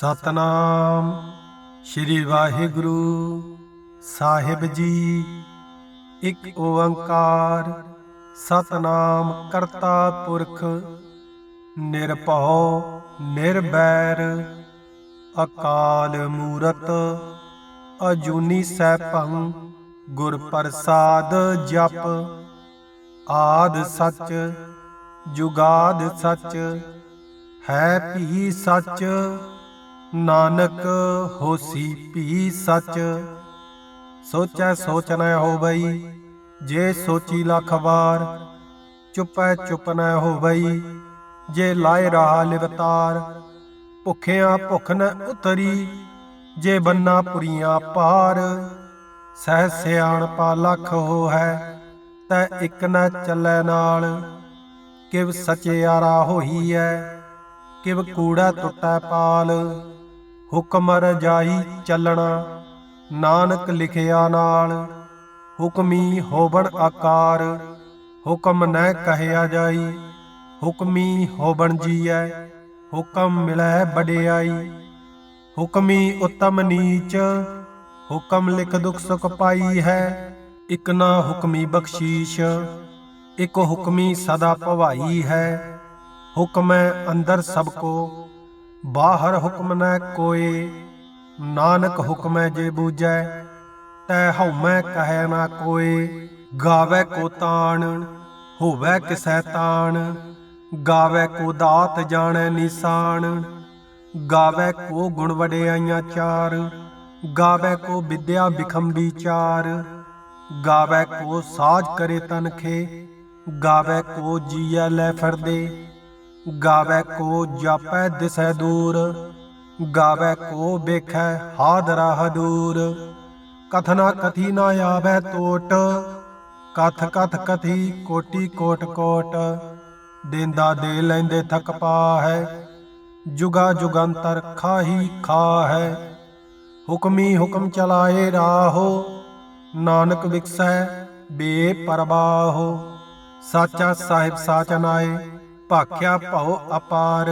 ਸਤਨਾਮ। ਸ੍ਰੀ ਵਾਹਿਗੁਰੂ ਸਾਹਿਬ ਜੀ, ਇੱਕ ਓੰਕਾਰ। ਸਤਨਾਮ ਕਰਤਾ ਪੁਰਖ, ਨਿਰਭਉ ਨਿਰਬੈਰ ਅਕਾਲ ਮੂਰਤ, ਅਜੂਨੀ ਸੈਭੰ, ਗੁਰ ਪ੍ਰਸਾਦ ਜਪ। ਆਦ ਸੱਚ, ਜੁਗਾਦ ਸੱਚ, ਹੈ ਭੀ ਸੱਚ। ਨਾਨਕ ਹੋਸੀ ਭੀ ਸੱਚ, ਸੋਚੈ ਸੋਚ ਨ ਹੋਵਈ, ਜੇ ਸੋਚੀ ਲੱਖ ਵਾਰ, ਚੁਪੈ ਚੁੱਪ ਨ ਹੋਵਈ, ਜੇ ਲਾਇ ਰਹਾ ਲਿਵਤਾਰ ਭੁੱਖਿਆਂ ਭੁੱਖ ਨ ਉਤਰੀ, ਜੇ ਬੰਨਾ ਪੁਰੀਆਂ ਪਾਰ, ਸਹਿ ਸਿਆਣਪਾ ਲੱਖ ਹੋ ਹੈ, ਤੈ ਇੱਕ ਨ ਚੱਲੈ ਨਾਲ, ਕਿਵ ਸਚਿਆਰਾ ਹੋਈ ਐ ਕਿਵ ਕੂੜਾ ਟੁੱਟੈ ਪਾਲ ਹੁਕਮ ਰਜਾਈ ਚੱਲਣਾ, ਨਾਨਕ ਲਿਖਿਆ ਨਾਲ। ਹੁਕਮੀ ਹੋਵਣ ਆਕਾਰ, ਹੁਕਮ ਨਹਿ ਕਹਿਆ ਜਾਈ। ਹੁਕਮੀ ਹੋਵਣ ਜੀਐ, ਹੁਕਮ ਮਿਲੈ ਵਡਿਆਈ। ਹੁਕਮੀ ਉਤਮ ਨੀਚ, ਹੁਕਮ ਲਿਖ ਦੁਖ ਸੁਖ ਪਾਈ ਹੈ। ਇਕ ਨਾ ਹੁਕਮੀ ਬਖਸ਼ੀਸ਼, ਇਕ ਹੁਕਮੀ ਸਦਾ ਭਵਾਈ ਹੈ। ਹੁਕਮੈ ਅੰਦਰ ਸਭ ਕੋ, ਬਾਹਰ ਹੁਕਮ ਨੈ ਕੋਏ, ਨਾਨਕ ਹੁਕਮੈ ਜੇ ਬੂਝੈ, ਤੈ ਹਉਮੈ ਕਹੈ ਨਾ ਕੋਏ, ਗਾਵੇ ਕੋ ਤਾਣ, ਹੋਵੇ ਕਿਸੈ ਤਾਣ, ਗਾਵੇ ਕੋ ਦਾਤ ਜਾਣੈ ਨਿਸ਼ਾਨ ਗਾਵੇ ਕੋ ਗੁਣ ਵਡਿਆਈਆਂ ਚਾਰ, ਗਾਵੇ ਕੋ ਵਿਦਿਆ ਬਿਖਮ ਵਿਚਾਰ, ਗਾਵੇ ਕੋ ਸਾਜ ਕਰੇ ਤਨਖੇ, ਗਾਵੇ ਕੋ ਜੀਐ ਲੈ ਫਿਰਦੇ ਗਾਵੇ ਕੋ ਜਾਪੈ ਦਿਸੈ ਦੂਰ, ਗਾਵੇ ਕੋ ਵੇਖੈ ਹਾਦਰਾ ਹਦੂਰ ਕਥਨਾ ਕਥੀ ਨਾ ਆਵੇ ਟੋਟ ਕਥ ਕਥ ਕਥੀ ਕੋਟੀ ਕੋਟ ਕੋਟ। ਦੇਂਦਾ ਦੇ ਲੈਂਦੇ ਥਕ ਪਾ ਹੈ ਜੁਗਾ ਜੁਗੰਤਰ ਖਾਹੀ ਖਾ ਹੈ ਹੁਕਮੀ ਹੁਕਮ ਚਲਾਏ ਰਾਹੋ, ਨਾਨਕ ਵਿਕਸੈ ਬੇਪਰਵਾਹੋ। ਸਾਚਾ ਸਾਹਿਬ ਸਾਚ ਨਾਏ ਭਾਖਿਆ ਭਉ ਅਪਾਰ।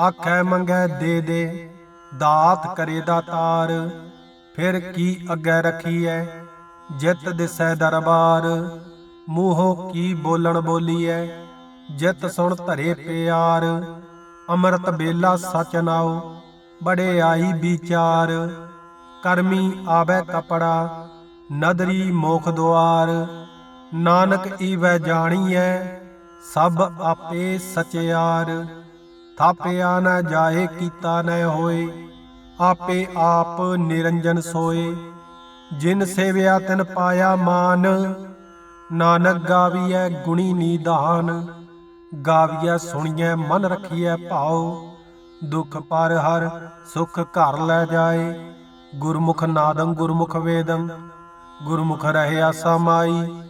ਆਖੈ ਮੰਗੈ ਦੇ ਦੇ, ਦਾਤ ਕਰੇ ਦਾਤਾਰ ਫਿਰ ਕੀ ਅੱਗੇ ਰਖੀਐ, ਜਿਤ ਦਿਸੈ ਦਰਬਾਰ। ਮੂੰਹੋਂ ਕੀ ਬੋਲਣ ਬੋਲੀਐ, ਜਿਤ ਸੁਣ ਧਰੇ ਪਿਆਰ। ਅੰਮ੍ਰਿਤ ਬੇਲਾ ਸਚ ਨਾਉ, ਬੜੇ ਆਈ ਵਿਚਾਰ। ਕਰਮੀ ਆਵੇ ਕਪੜਾ, ਨਦਰੀ ਮੋਖ ਦੁਆਰ। ਨਾਨਕ ਈਵੈ ਜਾਣੀਐ ਸਭ ਆਪੇ ਸਚਿਆਰ ਥਾਪਿਆ ਨ ਜਾਏ, ਕੀਤਾ ਨ ਹੋਏ, ਆਪੇ ਆਪ ਨਿਰੰਜਨ ਸੋਏ। ਜਿਨ ਸੇਵਿਆ, ਤਿਨ ਪਾਇਆ ਮਾਨ। ਨਾਨਕ ਗਾਵੀਐ, ਗੁਣੀ ਨੀਦਾਨ ਗਾਵੀਐ, ਸੁਣੀਐ, ਮਨ ਰਖੀਐ ਭਾਉ। ਦੁਖ ਪਰ ਹਰ ਸੁਖ ਘਰ ਲੈ ਜਾਏ। ਗੁਰਮੁਖ ਨਾਦੰ, ਗੁਰਮੁਖ ਵੇਦੰ। ਗੁਰਮੁਖ ਰਹਿਆ ਸਮਾਈ।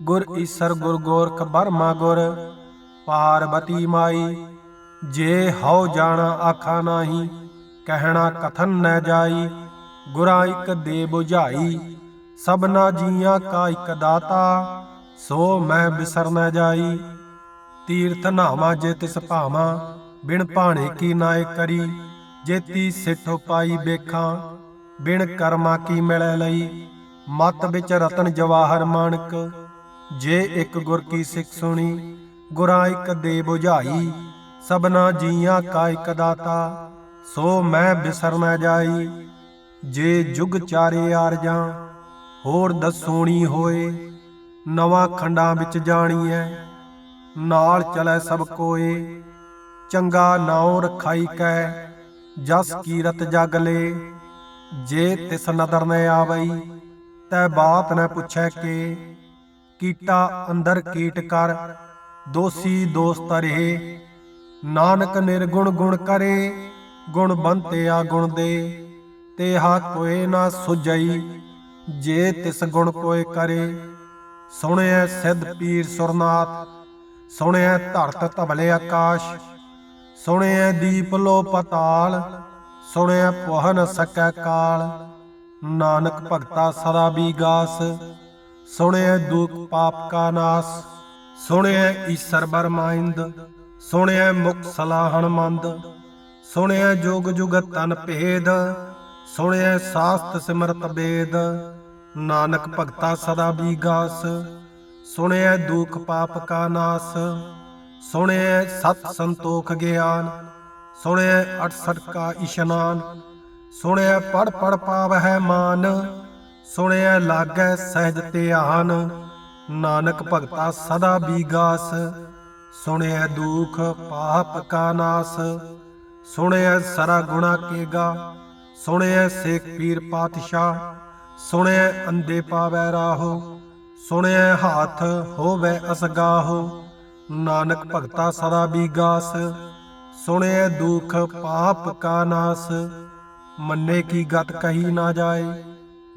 ਗੁਰ ਈਸਰ ਗੁਰ ਗੋਰਖ ਬਰਮਾ ਗੁਰ ਪਾਰਬਤੀ ਮਾਈ। ਜੇ ਹਉ ਜਾਣਾ ਆਖਾ ਨਾਹੀ, ਕਹਿਣਾ ਕਥਨ ਨ ਜਾਈ। ਗੁਰਾਂ ਇਕ ਦੇ 부ਝਾਈ ਸਭਨਾ ਜੀਆਂ ਕਾ ਇਕ ਦਾਤਾ, ਸੋ ਮੈਂ ਬਿਸਰ ਨ ਜਾਈ। ਤੀਰਥ ਨਾਵਾ ਜੇ ਤਿਸ ਭਾਵਾਂ, ਬਿਨ ਭਾਣੇ ਕੀ ਨਾਏ ਕਰੀ। ਜੇਤੀ ਸਿੱਠ ਪਾਈ ਬੇਖਾਂ ਬਿਨ ਕਰਮਾ ਕੀ ਮਿਲੈ ਲਈ। ਮਤ ਵਿੱਚ ਰਤਨ ਜਵਾਹਰ ਮਾਨਕ ਜੇ ਇੱਕ ਗੁਰ ਕੀ ਸਿੱਖ ਸੁਣੀ, ਗੁਰਾਂ ਇੱਕ ਦੇ 부ਝਾਈ ਸਭਨਾ ਜੀਆਂ ਕਾ ਇੱਕ ਦਾਤਾ, ਸੋ ਮੈਂ ਬਿਸਰ ਨਾ ਜਾਈ। ਜੇ ਜੁਗ ਚਾਰੇ ਆਰਜਾਂ, ਹੋਰ ਦਸੋਣੀ ਹੋਏ, ਨਵਾਂ ਖੰਡਾਂ ਵਿੱਚ ਜਾਣੀਐ, ਨਾਲ ਚਲੇ ਸਭ ਕੋਏ, ਚੰਗਾ ਨਾਉ ਰਖਾਈ ਕੈ, ਜਸ ਕੀਰਤ ਜਗ ਲੇ। ਜੇ ਤਿਸ ਨਦਰ ਨ ਆਵਈ, ਤੈ ਬਾਤ ਨ ਪੁੱਛੈ ਕੇ ਕੀਟਾ ਅੰਦਰ ਕੀਟ ਕਰ। ਦੋਸੀ ਦੋਸਤ ਰਹੇ ਨਾਨਕ ਨਿਰਗੁਣ ਗੁਣ ਕਰੇ। ਗੁਣ ਬੰਤਿਆ ਗੁਣ ਦੇ। ਤੇਹਾ ਕੋਏ ਨਾ ਸੁਜਈ ਜੇ ਤਿਸ ਗੁਣ ਕੋਏ ਕਰੇ। ਸੁਣਿਐ ਸਿੱਧ ਪੀਰ ਸੁਰਨਾਥ। ਸੁਣਿਆ ਧਰਤ ਧਬਲੇ ਆਕਾਸ਼। ਸੁਣਿਆ ਦੀਪ ਲੋ ਪਤਾਲ। ਸੁਣਿਆ ਪੁਹ ਸਕੈ ਕਾਲ। ਨਾਨਕ ਭਗਤਾ ਸਦਾ ਬੀਗਾਸ। ਸੁਣਿਐ ਦੁਖ ਪਾਪ ਕਾ ਨਾਸ ਸੁਣਿਐ ਈਸਰ ਬਰਮਾਇੰਦ ਸੁਣਿਐ ਮੁਖ ਸਲਾਹਣ ਮੰਦ ਸੁਣਿਆ ਜੋਗ ਜੁਗਤ ਤਨ ਭੇਦ ਸੁਣਿਆ ਸਾਸਤ ਸਿਮਰਤ ਬੇਦ, ਨਾਨਕ ਭਗਤਾ ਸਦਾ ਬੀਗਾਸ ਸੁਣਿਆ ਦੁਖ ਪਾਪ ਕਾ ਨਾਸ ਸੁਣਿਐ ਸਤ ਸੰਤੋਖ ਗਿਆਨ ਸੁਣਿਆ 68 ਕਾ ਇਸ਼ਨਾਨ ਸੁਣਿਆ ਪੜ ਪੜ ਪਾਵ ਹੈ ਮਾਨ ਸੁਣਿਆ ਲਾਗੈ ਸਹਿਜ ਧਿਆਨ, ਨਾਨਕ ਭਗਤਾ ਸਦਾ ਬੀਗਾਸ। ਸੁਣਿਆ ਦੁਖ ਪਾਪ ਕਾ ਨਾਸ, ਸੁਣਿਆ ਸਰਾ ਗੁਣਾ ਕੇਗਾ। ਸੁਣਿਆ ਸੇਖ ਪੀਰ ਪਾਤਸ਼ਾਹ, ਸੁਣਿਆ ਅੰਦੇ ਪਾਵੈ ਰਾਹੋ। ਸੁਣਿਆ ਹਾਥ ਹੋਵੇ ਅਸਗਾਹੋ, ਨਾਨਕ ਭਗਤਾ ਸਦਾ ਬੀਗਾਸ। ਸੁਣਿਆ ਦੁਖ ਪਾਪ ਕਾ ਨਾਸ, ਮੰਨੇ ਕੀ ਗਤ ਕਹੀ ਨਾ ਜਾਏ।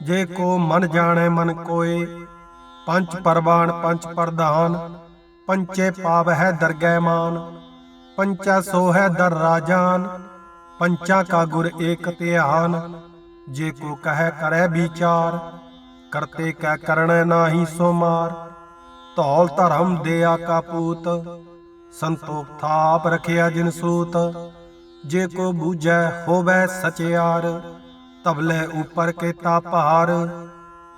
ਜੇ ਕੋ ਮਨ ਜਾਣੈ ਮਨ ਕੋਏ, ਪੰਜ ਪਰਵਾਨ ਪੰਜ ਪ੍ਰਧਾਨ, ਪੰਚੇ ਪਾਵ ਹੈ ਦਰਗਹਿ ਮਾਨ, ਪੰਚਾ ਸੋ ਹੈ ਦਰ ਰਾਜਾਨ, ਪੰਚਾ ਕਾ ਗੁਰ ਏਕ ਧਿਆਨ, ਜੇ ਕੋ ਕਹੈ ਕਰੈ ਵਿਚਾਰ, ਕਰਤੇ ਕੈ ਕਰਣੈ ਨਾਹੀ ਸੋ ਮਾਰ, ਧੌਲ ਧਰਮ ਦਿਆ ਕਾ ਪੂਤ, ਸੰਤੋਖ ਥਾਪ ਰਖਿਆ ਜਿਨ ਸੂਤ, ਜੇ ਕੋ ਬੂਝੈ ਹੋਵੈ ਸਚਿਆਰ ਤਬਲੇ ਉਪਰ ਕੇਤਾ ਭਾਰ,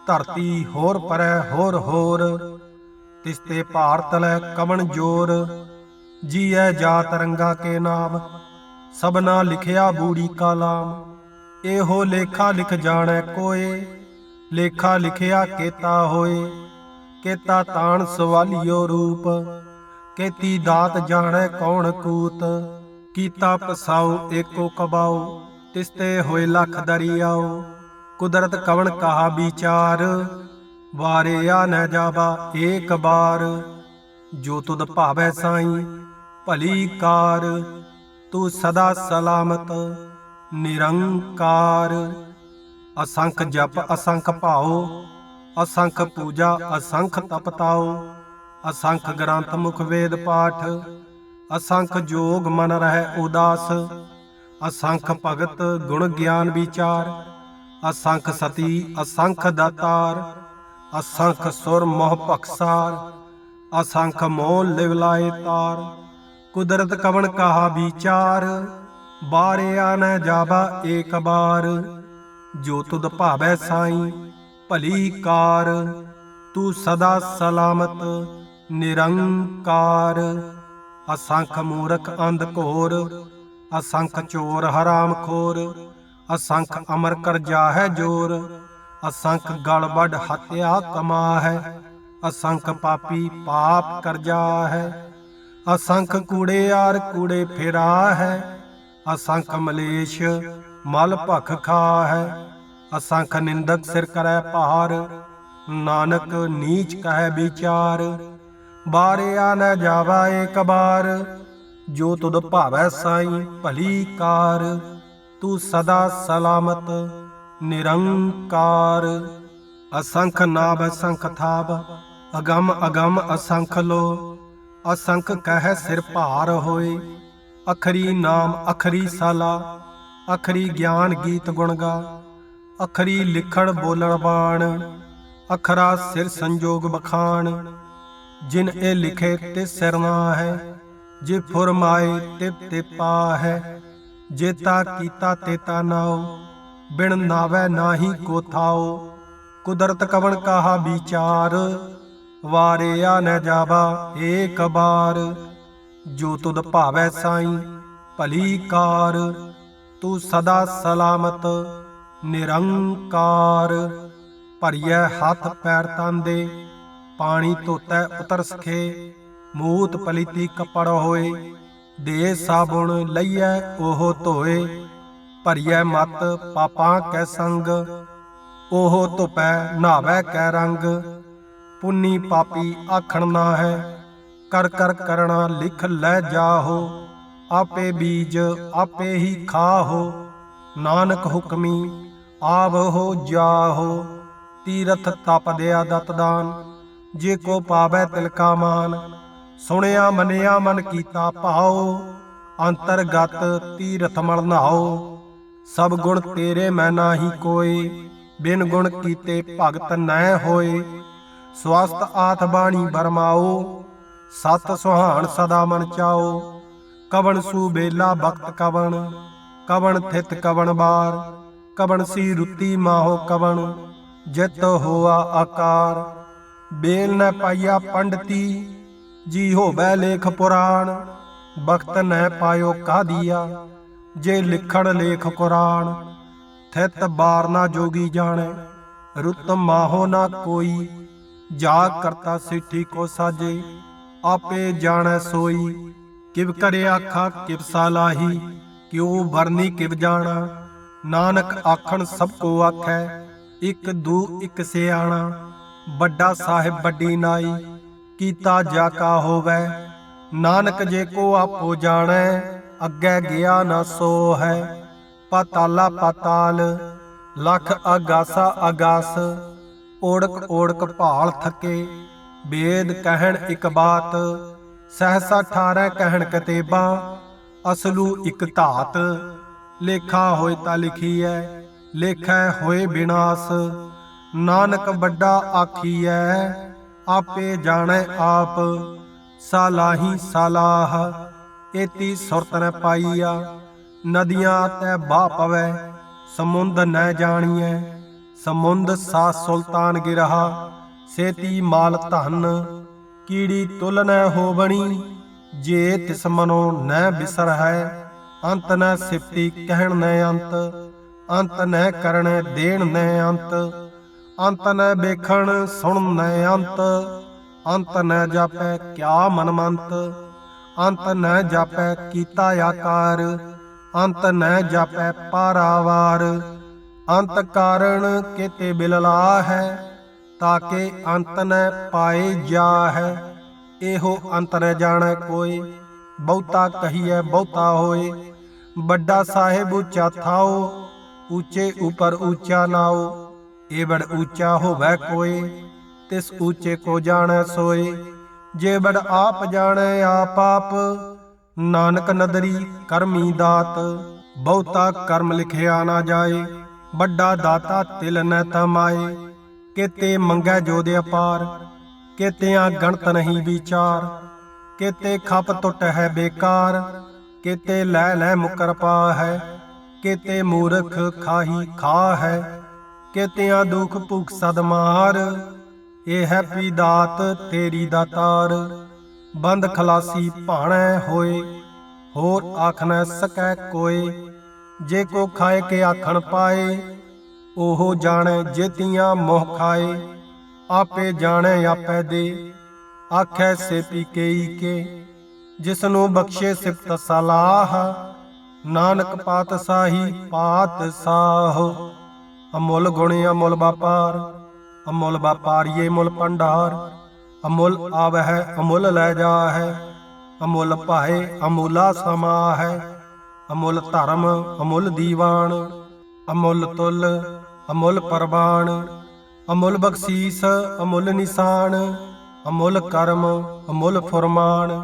ਧਰਤੀ ਹੋਰ ਪਰੈ ਹੋਰ ਹੋਰ, ਤਿਸਤੇ ਭਾਰਤ ਲੈ ਕਵਣ ਜੋਰ, ਜੀਐ ਜਾਤ ਰੰਗਾ ਕੇ ਨਾਮ, ਸਭਨਾ ਲਿਖਿਆ ਬੂੜੀ ਕਾਲਾਮ ਇਹੋ ਲੇਖਾ ਲਿਖ ਜਾਣੈ ਕੋਏ, ਲੇਖਾ ਲਿਖਿਆ ਕੇਤਾ ਹੋਏ, ਕੇਤਾ ਤਾਣ ਸਵਾਲਿਓ ਰੂਪ, ਕੇਤੀ ਦਾਤ ਜਾਣੈ ਕੌਣ ਕੂਤ, ਕੀਤਾ ਪਸਾਉ ਏਕੋ ਕਬਾਉ ਤਿਸਤੇ ਹੋਏ ਲੱਖ ਦਰਿਆਉ ਕੁਦਰਤ ਕਵਣ ਕਹਾ ਵਿਚਾਰ? ਵਾਰਿਆ ਨ ਜਾਵਾ ਏਕ ਬਾਰ, ਜੋ ਤੁਧ ਭਾਵੈ ਸਾਈ ਭਲੀ ਕਾਰ। ਤੂੰ ਸਦਾ ਸਲਾਮਤ, ਨਿਰੰਕਾਰ। ਅਸੰਖ ਜਪ, ਅਸੰਖ ਭਾਉ, ਅਸੰਖ ਪੂਜਾ, ਅਸੰਖ ਤਪਤਾਉ। ਅਸੰਖ ਗ੍ਰੰਥ ਮੁਖ ਵੇਦ ਪਾਠ, ਅਸੰਖ ਜੋਗ ਮਨ ਰਹਿ ਉਦਾਸ। ਅਸੰਖ ਭਗਤ ਗੁਣ ਗਿਆਨ ਵਿਚਾਰ, ਅਸੰਖ ਸਤੀ, ਅਸੰਖ ਦਾਤਾਰ, ਅਸੰਖ ਸੁਰ ਮੋਹ ਭਖਸਾਰ, ਅਸੰਖ ਮੋਹ ਲਿਵਲਾਏ ਤਾਰ। ਕੁਦਰਤ ਕਵਣ ਕਹਾ ਵਿਚਾਰ ਬਾਰਿਆ ਨ ਜਾਵਾ ਏਕ ਬਾਰ। ਜੋ ਤੁਧ ਭਾਵੈ ਸਾਈ, ਭਲੀ ਕਾਰ, ਤੂੰ ਸਦਾ ਸਲਾਮਤ, ਨਿਰੰਕਾਰ। ਅਸੰਖ ਮੂਰਖ ਅੰਧ ਘੋਰ ਅਸੰਖ ਚੋਰ ਹਰਾਮ ਖੋਰ, ਅਸੰਖ ਅਮਰ ਕਰ ਜਾਹੈ ਜੋਰ, ਅਸੰਖ ਗਲ ਵੱਡ ਹਤਿਆ ਕਮਾ ਹੈ, ਅਸੰਖ ਪਾਪੀ ਪਾਪ ਕਰ ਜਾਹੈ ਅਸੰਖ ਕੂੜੇਆਰ ਕੂੜੇ ਫੇਰਾ ਹੈ, ਅਸੰਖ ਮਲੇਸ਼ ਮਲ ਭਖ ਖਾ ਹੈ, ਅਸੰਖ ਨਿੰਦਕ ਸਿਰ ਕਰੈ ਭਾਰ, ਨਾਨਕ ਨੀਚ ਕਹਿ ਵਿਚਾਰ, ਬਾਰਿਆ ਨ ਜਾਵਾ ਏਕ ਬਾਰ ਜੋ ਤੁਧ ਭਾਵੈ ਸਾਈ, ਭਲੀ ਕਾਰ, ਤੂੰ ਸਦਾ ਸਲਾਮਤ, ਨਿਰੰਕਾਰ। ਅਸੰਖ ਨਾਭ ਅਸੰਖ ਥਾਪ ਅਗੰਮ ਅਗੰਮ ਅਸੰਖ ਲੋ। ਅਸੰਖ ਕਹਿ ਸਿਰ ਭਾਰ ਹੋਏ, ਅਖਰੀ ਨਾਮ ਅਖਰੀ ਸਾਲਾ। ਅਖਰੀ ਗਿਆਨ ਗੀਤ ਗੁਣਗਾ ਅਖਰੀ ਲਿਖਣ ਬੋਲਣ ਬਾਣ। ਅਖਰਾ ਸਿਰ ਸੰਜੋਗ ਬਖਾਣ, ਜਿਨ ਇਹ ਲਿਖੇ ਤੇ ਸਿਰਨਾ ਹੈ ਜੇ ਫੁਰਮਾਏ ਤੇ ਤੇ ਪਾ ਹੈ ਜੇਤਾ ਕੀਤਾ ਤੇਤਾ ਨਾਉ, ਬਿਨ ਨਾਵੈ ਨਾਹੀ ਕੋ ਕੁਦਰਤ ਕਵਣ ਕਾਹਾ ਵਿਚਾਰ, ਵਾਰਿਆ ਨ ਜਾਵਾ ਏਕ ਬਾਰ, ਜੋ ਤੁਧ ਭਾਵੈ ਸਾਈ ਭਲੀ ਕਾਰ, ਤੂੰ ਸਦਾ ਸਲਾਮਤ ਨਿਰੰਕਾਰ, ਭਰੀਐ ਹੱਥ ਪੈਰ ਤੰਦੇ ਪਾਣੀ ਧੋਤੈ ਉਤਰ ਸਖੇ ਮੂਤ ਪਲੀਤੀ ਕਪੜ ਹੋਏ, ਦੇ ਸਾਬੁਣ ਲਈਐ ਉਹ ਧੋਏ, ਭਰੀਐ ਮਤ ਪਾਪਾਂ ਕੈ ਸੰਗ, ਉਹ ਧੁਪੈ ਨਾਵੈ ਕੈ ਰੰਗ, ਪੁੰਨੀ ਪਾਪੀ ਆਖਣ ਨਾ ਹੈ ਕਰ ਕਰ ਕਰਣਾ ਲਿਖ ਲੈ ਜਾਹੋ, ਆਪੇ ਬੀਜ ਆਪੇ ਹੀ ਖਾਹੋ, ਨਾਨਕ ਹੁਕਮੀ ਆਵ ਹੋ ਜਾਹੋ, ਤੀਰਥ ਤਪ ਦਿਆ ਦਤ ਦਾਨ, ਜੇ ਕੋ ਪਾਵੈ ਤਿਲਕਾ ਮਾਨ ਸੁਣਿਆ, ਮੰਨਿਆ, ਮਨ ਕੀਤਾ ਭਾਉ, ਅੰਤਰਗਤ ਤੀਰਥ ਮਲ ਨਹਾਓ ਸਭ ਗੁਣ ਤੇਰੇ ਮੈਂ ਨਾਹੀ ਕੋਏ, ਬਿਨ ਗੁਣ ਕੀਤੇ ਭਗਤ ਨੈ ਹੋਏ। ਸਵਸਤ ਆਥ ਬਾਣੀ ਬਰਮਾਓ ਸਤ ਸੁਹਾਣ ਸਦਾ ਮਨ ਚਾਓ ਕਵਣ ਸੂ ਬੇਲਾ ਬਖਤ ਕਵਣ ਕਵਣ ਥਿਤ ਕਵਣ ਬਾਰ। ਕਵਣ ਸੀ ਰੁੱਤੀ ਮਾਹੋ ਕਵਣ, ਜਿਤ ਹੋਆ ਆਕਾਰ। ਬੇਲ ਨ ਪਾਇਆ ਪੰਡਤੀ ਜੀ ਹੋਵੇ ਲੇਖ ਪੁਰਾਣ ਬਖਤ ਨੈ ਪਾਇਓ ਕਾਦੀਆ ਜੇ ਲਿਖਣ ਲੇਖ ਕੁਰਾਨ, ਥਿਤ ਬਾਰ ਨਾ ਜੋਗੀ ਜਾਣੈ, ਰੁੱਤ ਮਾਹੋ ਨਾ ਕੋਈ, ਜਾ ਕਰਤਾ ਸਿੱਠੀ ਕੋ ਸਾਜੇ, ਆਪੇ ਜਾਣੈ ਸੋਈ, ਕਿਵ ਕਰੇ ਆਖਾ ਕਿਵ ਸਾਲਾਹੀ ਕਿਉ ਵਰਨੀ ਕਿਵ ਜਾਣਾ, ਨਾਨਕ ਆਖਣ ਸਭ ਕੋ ਆਖੈ, ਇਕ ਦੂ ਇਕ ਸਿਆਣਾ, ਵੱਡਾ ਸਾਹਿਬ ਵੱਡੀ ਨਾਈ ਕੀਤਾ ਜਾ ਕਾ ਹੋਵੈ। ਨਾਨਕ ਜੇ ਕੋ ਆਪੋ ਜਾਣੈ, ਅੱਗੇ ਗਿਆ ਨਾ ਸੋ ਹੈ। ਪਾਤਾਲਾ ਪਾਤਾਲ, ਲਖ ਅਗਾਸਾ ਅਗਾਸ, ਓੜਕ ਓੜਕ ਭਾਲ ਥਕੇ। ਵੇਦ ਕਹਿਣ ਇਕ ਬਾਤ, ਸਹਸਾ 18 ਕਹਿਣ ਕਤੇਬਾ। ਅਸਲੂ ਇਕ ਧਾਤ, ਲੇਖਾ ਹੋਏ ਤਾਂ ਲਿਖੀਐ, ਲੇਖੈ ਹੋਏ ਬਿਨਾਸ਼। ਨਾਨਕ ਵੱਡਾ ਆਖੀਐ ਆਪੇ ਜਾਣੈ ਆਪ, ਸਾਲਾਹੀ ਸਾਲਾਹ, ਏਤੀ ਸੁਰਤ ਨ ਪਾਈਆ, ਨਦੀਆਂ ਤੈ ਬਾ ਪਵੈ, ਸਮੁੰਦ ਨ ਜਾਣੀਐ, ਸਮੁੰਦ ਸਾ ਸੁਲਤਾਨ ਗਿਰਹਾ, ਸੇਤੀ ਮਾਲ ਧਨ, ਕੀੜੀ ਤੁਲ ਨ ਹੋਵਣੀ, ਜੇ ਤਿਸ ਮਨੋ ਨ ਬਿਸਰ ਹੈ, ਅੰਤ ਨ ਸਿਫਤੀ ਕਹਿਣ ਨ ਅੰਤ ਅੰਤ ਨ ਕਰਣ ਦੇਣ ਨ ਅੰਤ। ਅੰਤ ਨ ਵੇਖਣ ਸੁਣ ਨ ਅੰਤ ਅੰਤ ਨ ਜਾਪੈ ਕਿਆ ਮਨਮੰਤ, ਅੰਤ ਨ ਜਾਪੈ ਕੀਤਾ ਆਕਾਰ, ਅੰਤ ਨ ਜਾਪੈ ਪਾਰਾਵਾਰ। ਅੰਤ ਕਾਰਣ ਕਿਤੇ ਬਿਲਲਾ ਹੈ, ਤਾਕੇ ਅੰਤ ਨ ਪਾਏ ਜਾ ਹੈ ਇਹੋ ਅੰਤ ਨ ਜਾਣੈ ਕੋਈ, ਬਹੁਤਾ ਕਹੀਐ ਬਹੁਤਾ ਹੋਏ। ਵੱਡਾ ਸਾਹਿਬ ਉੱਚਾ ਥਾਓ, ਉੱਚੇ ਉਪਰ ਉੱਚਾ ਨਾਓ। ਇਹ ਬੜ ਉੱਚਾ ਹੋਵੇ ਕੋਈ, ਤਿਸ ਉੱਚੇ ਕੋ ਜਾਣੈ ਸੋਏ। ਜੇ ਬੜ ਆਪ ਜਾਣੈ ਆਪ ਆਪ, ਨਾਨਕ ਨਦਰੀ ਕਰਮੀ ਦਾਤ, ਬਹੁਤਾ ਕਰਮ ਲਿਖਿਆ ਨਾ ਜਾਏ। ਵੱਡਾ ਦਾਤਾ ਤਿਲ ਨ ਤਮਾਏ ਕਿਤੇ ਮੰਗੈ ਜੋਦੇ ਅਪਾਰ, ਕਿਤਿਆਂ ਗਣਤ ਨਹੀਂ ਵਿਚਾਰ। ਕਿਤੇ ਖਪ ਟੁੱਟ ਹੈ ਬੇਕਾਰ, ਕਿਤੇ ਲੈ ਲੈ ਮੁਕਰ ਪਾ ਹੈ ਕਿਤੇ ਮੂਰਖ ਖਾਹੀ ਖਾ ਹੈ। ਕਿਤਿਆਂ ਦੁਖ ਭੁਖ ਸਦ ਮਾਰ। ਇਹ ਹੈ ਪੀ ਦਾਤ ਤੇਰੀ। ਦਾਤਾਰ ਬੰਦ ਖਲਾਸੀ ਭਾਣੈ ਹੋਏ, ਹੋਰ ਆਖ ਨ ਸਕੈ ਕੋਏ। ਜੇ ਕੋ ਖਾਏ ਕੇ ਆਖਣ ਪਾਏ, ਉਹ ਜਾਣੈ ਜੇਤੀਆਂ ਮੋਹ ਖਾਏ। ਆਪੇ ਜਾਣੈ ਆਪੇ ਦੇ, ਆਖੈ ਸੇ ਪੀ ਕੇਈ ਕੇ। ਜਿਸ ਨੂੰ ਬਖਸ਼ੇ ਸਿਫਤ ਸਲਾਹ, ਨਾਨਕ ਪਾਤਸ਼ਾਹੀ ਪਾਤ ਸਾਹ ਅਮੁੱਲ ਗੁਣੇ ਅਮੁੱਲ ਵਪਾਰ, ਅਮੁੱਲ ਵਪਾਰੀਏ ਮੁੱਲ ਭੰਡਾਰ, ਅਮੁੱਲ ਆਵਹਿ, ਅਮੁੱਲ ਲੈ ਜਾਹੈ, ਅਮੁੱਲ ਭਾਏ ਅਮੁੱਲਾ ਸਮਾ ਹੈ ਅਮੁੱਲ ਧਰਮ ਅਮੁੱਲ ਦੀਵਾਨ, ਅਮੁੱਲ ਤੁਲ ਅਮੁੱਲ ਪਰਵਾਨ, ਅਮੁੱਲ ਬਖਸ਼ੀਸ ਅਮੁੱਲ ਨਿਸ਼ਾਨ, ਅਮੁੱਲ ਕਰਮ ਅਮੁੱਲ ਫਰਮਾਨ,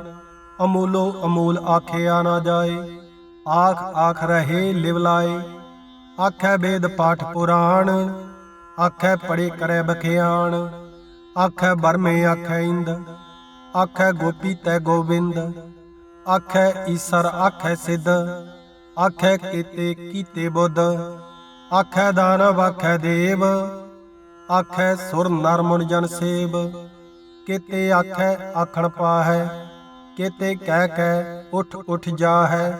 ਅਮੁੱਲੋ ਅਮੂਲ ਆਖਿਆ ਨਾ ਜਾਏ, ਆਖ ਆਖ ਰਹੇ ਲਿਵ ਲਾਏ। ਆਖੈ ਵੇਦ ਪਾਠ ਪੁਰਾਣ, ਆਖੈ ਪੜੇ ਕਰੈ ਬਖਿਆਣ, ਆਖੈ ਬਰਮੇ ਆਖੈ ਇੰਦ, ਆਖੈ ਗੋਪੀ ਤੈ ਗੋਬਿੰਦ, ਆਖੈ ਈਸਰ ਆਖੈ ਸਿੱਧ, ਆਖੈ ਕੀਤੇ ਕੀਤੇ ਬੁੱਧ, ਆਖੈ ਦਾਨਵ ਆਖੈ ਦੇਵ, ਆਖੈ ਸੁਰ ਨਰ ਮੁਨ ਜਨ ਸੇਵ, ਕੀਤੇ ਆਖੈ ਆਖਣ ਪਾਹੈ, ਕੀਤੇ ਕਹਿ ਕਹਿ ਉਠ ਉਠ ਜਾਹੈ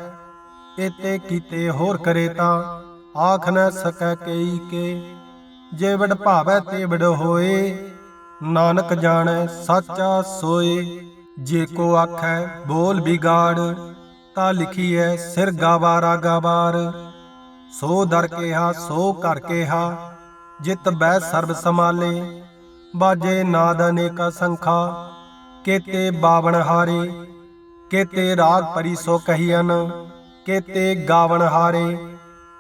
ਇਤੇ ਕੀਤੇ ਹੋਰ ਕਰੇ ਤਾਂ। ਆਖ ਨਾ ਸਕੈ ਕਈ ਕੇ ਜੇ ਵਡ ਭਾਵੈ ਤੇ ਵਡ ਹੋਏ, ਨਾਨਕ ਜਾਣੈ ਸਾਚਾ ਸੋਏ, ਜੇ ਕੋ ਆਖੈ ਬੋਲ ਬਿਗਾੜ, ਤਾ ਲਿਖੀਐ ਸਿਰ ਗਾਵਾਰਾ ਗਾਵਾਰ ਸੋ ਦਰ ਕੇਹਾ, ਸੋ ਕਰ ਕੇਹਾ, ਜਿਤ ਬੈ ਸਰਬ ਸਮਾਲੇ ਬਾਜੇ ਨਾਦ ਅਨੇਕਾ ਸੰਖਾ, ਕੇਤੇ ਬਾਵਣ ਹਾਰੇ, ਕੇਤੇ ਰਾਗ ਪਰੀ ਸੋ ਕਹੀਨ ਕੇਤੇ ਗਾਵਣ ਹਾਰੇ।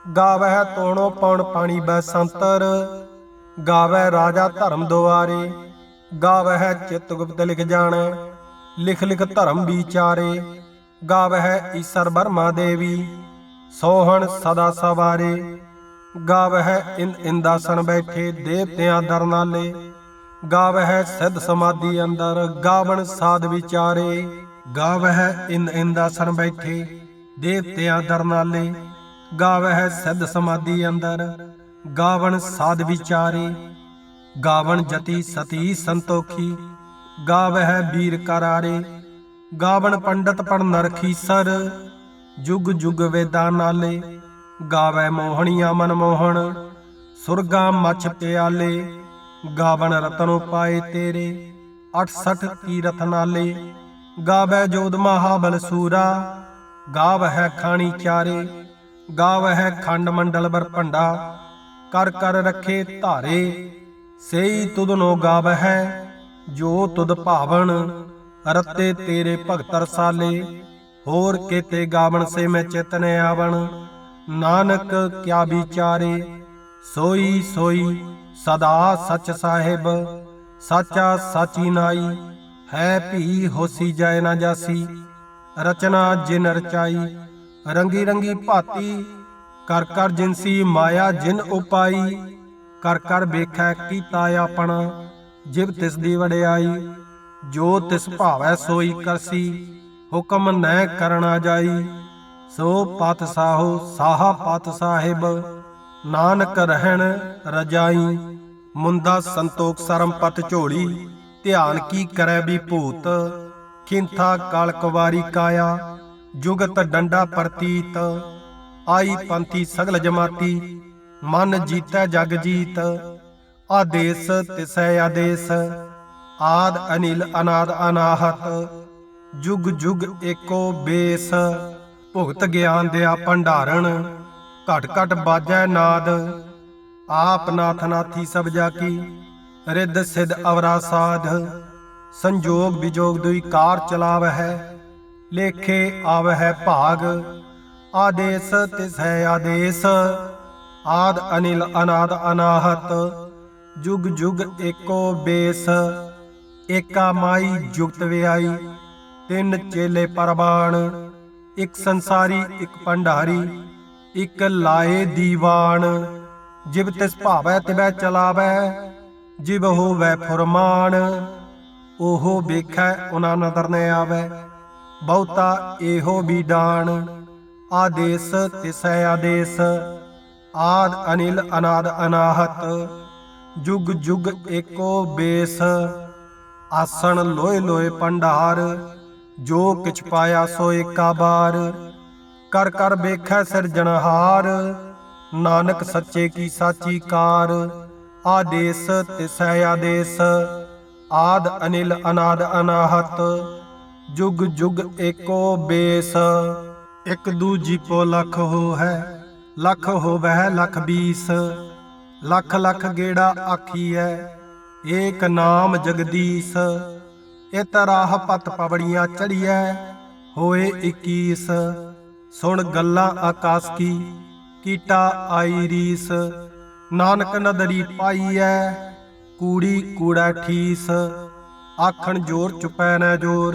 ਗਾਵਹਿ ਤੋਣੋ ਪਉਣ ਪਾਣੀ ਬੈ ਸੰਤਰ, ਗਾਵਹਿ ਰਾਜਾ ਧਰਮ ਦੁਆਰੇ, ਗਾਵਹਿ ਚਿਤ ਗੁਪਤ ਲਿਖ ਜਾਣੈ, ਲਿਖ ਲਿਖ ਧਰਮ ਵਿਚਾਰੇ, ਗਾਵਹਿ ਈਸਰ ਬਰਮਾ ਦੇਵੀ, ਸੋਹਣ ਸਦਾ ਸਵਾਰੇ, ਗਾਵਹਿ ਇੰਦ ਇੰਦਾਸਨ ਬੈਠੇ ਦੇਵਤਿਆਂ ਦਰਨਾਲੇ, ਗਾਵਹਿ ਸਿੱਧ ਸਮਾਧੀ ਅੰਦਰ, ਗਾਵਣ ਸਾਧ ਵਿਚਾਰੇ, ਗਾਵਹਿ ਇੰਦ ਇੰਦਾਸਨ ਬੈਠੇ ਦੇਵਤਿਆਂ ਦਰਨਾਲੇ। ਗਾਵਹਿ ਸਿੱਧ ਸਮਾਧੀ ਅੰਦਰ, ਗਾਵਣ ਸਾਧ ਵਿਚਾਰੇ, ਗਾਵਣ ਜਤੀ ਸਤੀ ਸੰਤੋਖੀ, ਗਾਵਹਿ ਵੀਰ ਕਰਾਰੇ, ਗਾਵਣ ਪੰਡਤ ਪੜਨ ਰਖੀਸਰ ਜੁਗ ਜੁਗ ਵੇਦਾਂ ਨਾਲੇ ਗਾਵੈ ਮੋਹਣੀਆਂ ਮਨ ਮੋਹਣ, ਸੁਰਗਾ ਮਛ ਪਿਆਲੇ, ਗਾਵਣ ਰਤਨੋ ਪਾਏ ਤੇਰੇ 68 ਤੀਰਥ ਨਾਲੇ ਗਾਵੈ ਜੋਦ ਮਹਾਬਲ ਸੂਰਾ ਗਾਵ ਹੈ ਖਾਣੀ ਚਾਰੇ ਗਾਵਹਿ ਖੰਡ ਮੰਡਲ ਬਰ ਭੰਡਾ, ਕਰ ਕਰ ਰੱਖੇ ਧਾਰੇ, ਸੇਈ ਤੁਧਨੋ ਗਾਵਹਿ, ਜੋ ਤੁਧ ਭਾਵਨ, ਰਤੇ ਤੇਰੇ ਭਗਤ ਰਸਾਲੇ, ਹੋਰ ਕੇਤੇ ਗਾਵਣ ਸੇ ਮੈਂ ਚਿਤਨ ਆਵਣ, ਨਾਨਕ ਕਿਆ ਵਿਚਾਰੇ, ਸੋਈ ਸੋਈ ਸਦਾ ਸਚ ਸਾਹਿਬ, ਸਾਚਾ ਸਾਚੀ ਨਾਈ, ਹੈ ਭੀ ਹੋਸੀ ਜਾਏ ਨਾ ਜਾਸੀ, ਰਚਨਾ ਜਿਨ ਰਚਾਈ ਰੰਗੀ ਰੰਗੀ ਭਾਤੀ, ਕਰ ਕਰ ਜਿਨਸੀ ਮਾਇਆ ਜਿਨ ਉਪਾਈ, ਕਰ ਕਰ ਵੇਖੈ ਕੀਤਾ ਆਪਣਾ, ਜਿਵ ਤਿਸ ਦੀ ਵਡਿਆਈ, ਜੋ ਤਿਸ ਭਾਵੈ ਸੋਈ ਕਰਸੀ, ਹੁਕਮ ਨੈ ਕਰਨਾ ਜਾਈ ਸੋ ਪਤ ਸਾਹੋ, ਸਾਹਾ ਪਤ ਸਾਹਿਬ, ਨਾਨਕ ਰਹਿਣ ਰਜਾਈ, ਮੁੰਦਾ ਸੰਤੋਖ ਸਰਮ ਪਤ ਝੋਲੀ, ਧਿਆਨ ਕੀ ਕਰੈ ਵੀ ਭੂਤ, ਖਿੰਥਾ ਕਾਲ ਕਾਇਆ ਜੁਗਤ ਡੰਡਾ ਪ੍ਰਤੀਤ, ਆਈ ਪੰਥੀ ਸਗਲ ਜਮਾਤੀ, ਮਨ ਜੀਤੈ ਜਗ ਜੀਤ, ਆਦੇਸ ਤਿਸੈ ਆਦੇਸ, ਆਦ ਅਨਿਲ ਅਨਾਦ ਅਨਾਹਤ, ਜੁਗ ਜੁਗ ਏਕੋ ਬੇਸ, ਭੁਗਤ ਗਿਆਨ ਦਿਆ ਭੰਡਾਰਣ, ਘਟ ਘਟ ਬਾਜੈ ਨਾਦ, ਆਪ ਨਾਥ ਨਾਥੀ ਸਭ ਜਾ ਕੀ, ਰਿੱਧ ਸਿਧ ਅਵਰਾ ਸਾਧ, ਸੰਜੋਗ ਵਿਜੋਗ ਦੁਈ ਕਾਰ ਚਲਾਵਹਿ ਲੇਖੇ ਆਵਹਿ ਭਾਗ, ਆਦੇਸ ਤਿਸ ਹੈ ਆਦੇਸ, ਆਦ ਅਨਿਲ ਅਨਾਦ ਅਨਾਹਤ, ਜੁਗ ਜੁਗ ਏਕੋ ਬੇਸ, ਏਕਾ ਮਾਈ ਜੁਗਤ ਵਿਆਈ, ਤਿੰਨ ਚੇਲੇ ਪਰਬਾਣ ਇੱਕ ਸੰਸਾਰੀ, ਇੱਕ ਭੰਡਾਰੀ, ਇੱਕ ਲਾਏ ਦੀਵਾਨ ਜਿਬ ਤਿਸ ਭਾਵੈ ਤਿਵੈ ਚਲਾਵੈ, ਜਿਵ ਹੋਵੈ ਫੁਰਮਾਨ, ਉਹ ਵੇਖੈ ਉਹਨਾਂ ਨਦਰ ਨ ਆਵੈ। ਬਹੁਤਾ ਇਹੋ ਬੀਡਾਨ ਆਦੇਸ ਤਿਸੈ ਆਦੇਸ, ਆਦ ਅਨਿਲ ਅਨਾਦ ਅਨਾਹਤ, ਜੁਗ ਜੁਗ ਏਕੋ ਬੇਸ। ਆਸਣ ਲੋਏ ਲੋਏ ਪੰਡਾਰ, ਜੋ ਕਿਛ ਪਾਇਆ ਸੋ ਏਕਾ ਬਾਰ। ਕਰ ਕਰ ਵੇਖੈ ਸਿਰਜਣਹਾਰ ਨਾਨਕ ਸੱਚੇ ਕੀ ਸਾਚੀ ਕਾਰ। ਆਦੇਸ ਤਿਸੈ ਆਦੇਸ, ਆਦ ਅਨਿਲ ਅਨਾਦ ਅਨਾਹਤ ਜੁਗ ਜੁਗ ਏਕੋ ਬੇਸ, ਇਕ ਦੂਜੀ ਪੋ ਲਖ ਹੋ ਹੈ ਲਖ ਹੋਵੈ ਲਖ ਬੀਸ, ਲਖ ਲਖ ਗੇੜਾ ਆਖੀਐ, ਏਕ ਨਾਮ ਜਗਦੀਸ਼, ਇਤ ਰਾਹ ਪਤ ਪਵੜੀਆਂ ਚੜੀਐ, ਹੋਏ 21 ਸੁਣ ਗੱਲਾਂ ਆਕਾਸ ਕੀ, ਕੀਟਾ ਆਈ ਰੀਸ, ਨਾਨਕ ਨਦਰੀ ਪਾਈਐ, ਕੂੜੀ ਕੂੜਾ ਠੀਸ, ਆਖਣ ਜੋਰ ਚੁਪੈ ਨਾ ਜੋਰ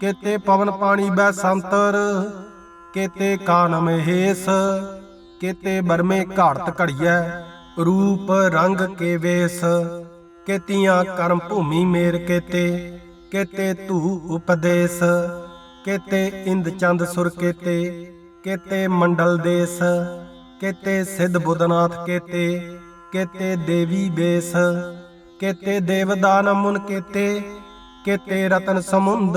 ਕੇਤੇ ਪਵਨ ਪਾਣੀ ਬੈ ਸੰਤਰ, ਕੇਤੇ ਕਾਨ ਮਹੇਸ, ਕੇਤੇ ਬਰਮੇ ਘਾੜਤ ਘੜੀਐ, ਰੂਪ ਰੰਗ ਕੇ ਵੇਸ, ਕੇਤੀਆਂ ਕਰਮ ਭੂਮੀ ਮੇਰ ਕੇਤੇ ਕੇਤੇ ਧੂ ਉਪਦੇਸ, ਕੇਤੇ ਇੰਦ ਚੰਦ ਸੁਰ ਕੇਤੇ ਕੇਤੇ ਮੰਡਲ ਦੇਸ, ਕੇਤੇ ਸਿੱਧ ਬੁੱਧਨਾਥ ਕੇਤੇ ਕੇਤੇ ਦੇਵੀ ਬੇਸ, ਕੇਤੇ ਦੇਵਦਾਨ ਮੁਨ ਕੇਤੇ ਕੇਤੇ ਰਤਨ ਸਮੁੰਦ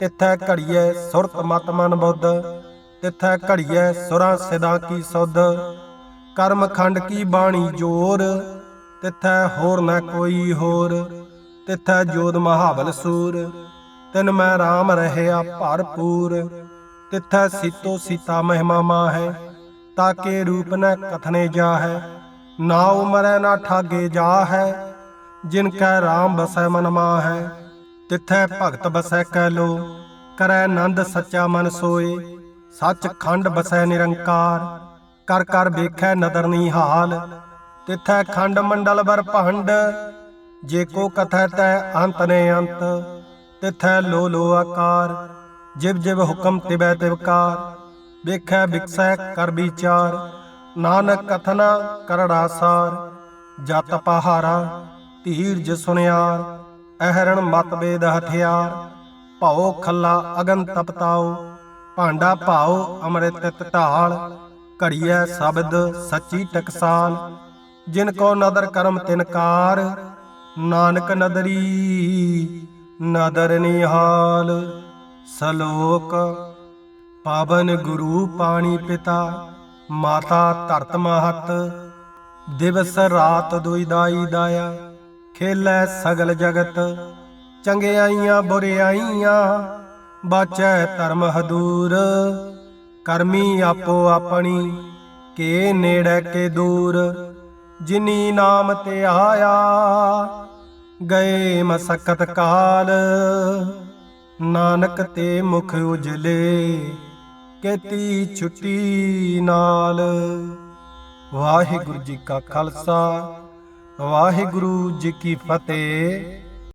ਤਿਥੈ ਘੜੀਐ ਸੁਰਤ ਮਤ ਮਨ ਬੁੱਧ ਤਿਥੈ ਘੜੀਐ ਸੁਰਾਂ ਸਿਦਾ ਕੀ ਸੁਧ। ਕਰਮ ਖੰਡ ਕੀ ਬਾਣੀ ਜੋਰ, ਤਿਥੈ ਹੋਰ ਨਾ ਕੋਈ ਹੋਰ। ਤਿਥੈ ਜੋਤ ਮਹਾਬਲ ਸੂਰ, ਤਿਨ ਮੈਂ RAM ਰਹਿਆ ਭਰਪੂਰ। ਤਿਥੈ ਸੀਤੋ ਸੀਤਾ ਮਹਿਮਾ ਮਾਹੈ, ਤਾਕੇ ਰੂਪ ਨ ਕਥਨੇ ਜਾਹੈ। ਨਾ ਉਮਰੈ ਨਾ ਠਾਗੇ ਜਾਹੈ, ਜਿਨ ਕੈ RAM ਬਸੈ ਮਨ ਮਾਹੈ। ਤਿਥੈ ਭਗਤ ਬਸੈ ਕਹਿ ਲੋ ਕਰੈ ਆਨੰਦ ਸੱਚਾ ਮਨ ਸੋਏ, ਸੱਚ ਖੰਡ ਬਸੈ ਨਿਰੰਕਾਰ, ਕਰ ਕਰ ਵੇਖੈ ਨਦਰ ਨਿਹਾਲ ਤਿਥੈ ਖੰਡ ਮੰਡਲ ਬਰ ਭੰਡ, ਜੇ ਕੋ ਕਥੈ ਤੈ ਅੰਤ ਨੇ ਅੰਤ, ਤਿਥੈ ਲੋ ਲੋ ਆਕਾਰ, ਜਿਵ ਜਿਵ ਹੁਕਮ ਤਿਬੈ ਤਿਵਕਾਰ ਵੇਖੈ ਵਿਕਸੈ ਕਰ ਵਿਚਾਰ, ਨਾਨਕ ਕਥਨਾ ਕਰੜਾ ਸਾਰ ਜਤ ਪਹਾਰਾ, ਧੀਰਜ ਸੁਨਿਆਰ। ਅਹਰਣ ਮਤ ਵੇਦ ਹਥਿਆਰ, ਭਉ ਖੱਲਾ ਅਗਨ ਤਪਤਾਉ, ਭਾਂਡਾ ਭਾਉ ਅਮ੍ਰਿਤ ਤਿਤ ਢਾਲ ਘੜੀਐ ਸ਼ਬਦ ਸੱਚੀ ਟਕਸਾਲ, ਜਿਨ ਕੋ ਨਦਰ ਕਰਮ ਤਿਨਕਾਰ ਨਾਨਕ ਨਦਰੀ ਨਦਰ ਨਿਹਾਲ, ਸਲੋਕ ਪਾਵਨ ਗੁਰੂ ਪਾਣੀ ਪਿਤਾ, ਮਾਤਾ ਧਰਤ ਮਹਤ, ਦਿਵਸ ਰਾਤ ਦੁਇਦਾਈ ਦਾਇਆ। ਖੇਲੈ ਸਗਲ ਜਗਤ, ਚੰਗਿਆਈਆਂ ਬੁਰਿਆਈਆਂ, ਬਾਚੈ ਧਰਮ ਹਦੂਰ। ਕਰਮੀ ਆਪੋ ਆਪਣੀ, ਕੇ ਨੇੜੇ ਕੇ ਦੂਰ। ਜਿਨੀ ਨਾਮ ਤੇ ਆਇਆ, ਗਏ ਮਸਕਤ ਕਾਲ। ਨਾਨਕ ਤੇ ਮੁਖ ਉਜਲੇ, ਕੇਤੀ ਛੁੱਟੀ ਨਾਲ। ਵਾਹਿਗੁਰੂ ਜੀ ਕਾ ਖਾਲਸਾ। ਵਾਹਿਗੁਰੂ ਜੀ ਕੀ ਫਤਿਹ।